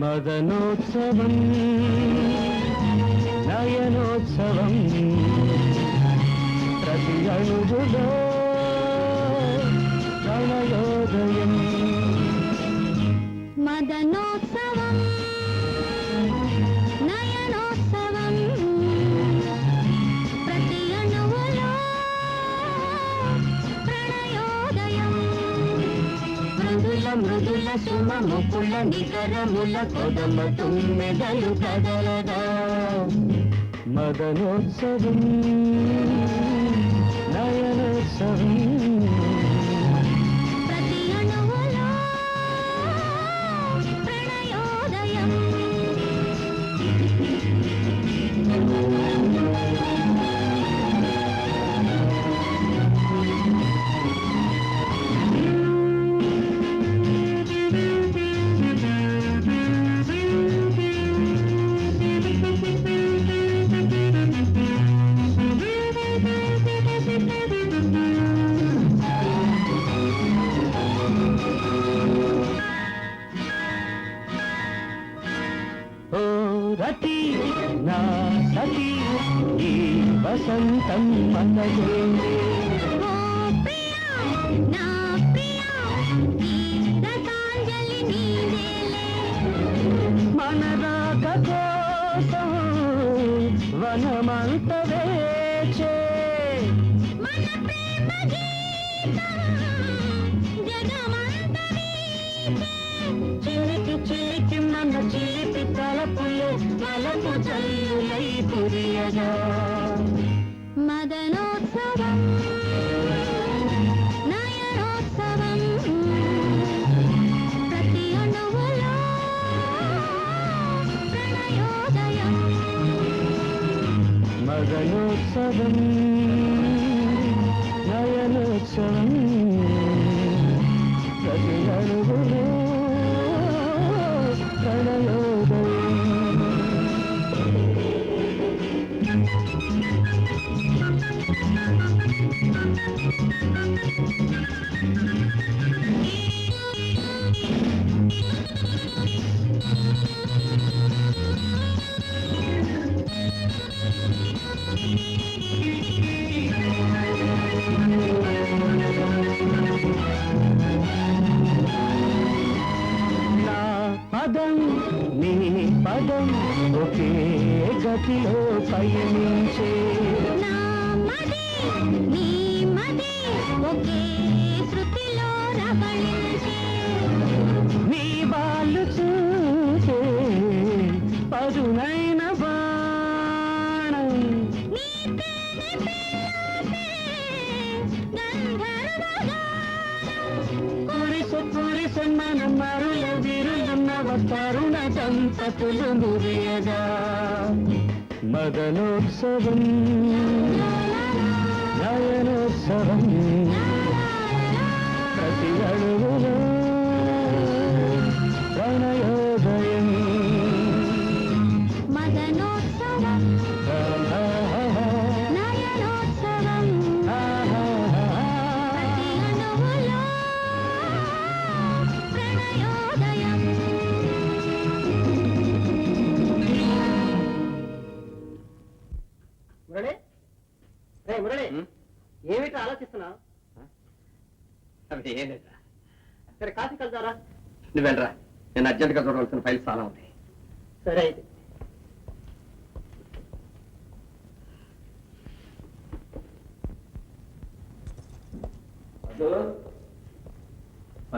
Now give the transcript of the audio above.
మదనోత్సవం నయనోత్సవం ప్రతి అణువులో ప్రణయోదయం. మదనోత్సవం మృదుల మృదుల సుమ ముకుల నికరముల కొదమ తుమ్మెదలు కదలదా. మదనోత్సవం నయనోత్సవం. రతి నా సతి ఈ వసంతం నీదేలే మన రాక కోసం వనమంత వేచే. మన ప్రేమ గీతం. చిలికి చిలికి మన చిలిపి తలపులు తలపు చల్లులై కురియగా మదనోత్సవం నయనోత్సవం ప్రతి అణువులో ప్రణయోదయం. మదనోత్సవం. పదం నీ పదం ఒకే గతిలో పయనించే. నా వాళ్ళు చూసే పదునైన కురిసె కురిసె మరుల విరులున్నవ తరుణ దంపతులు మురియగా మదనోత్సవం నయనోత్సవం ప్రతి అడుగులో మురళి ఏమిటి ఆలోచిస్తున్నావు అవి ఏం లేదా సరే కాశీ కలుదారా నువ్వు వెళ్ళరా నేను అర్జెంట్గా చూడవలసిన ఫైల్స్ చాలా ఉంటాయి సరే అయితే. అదో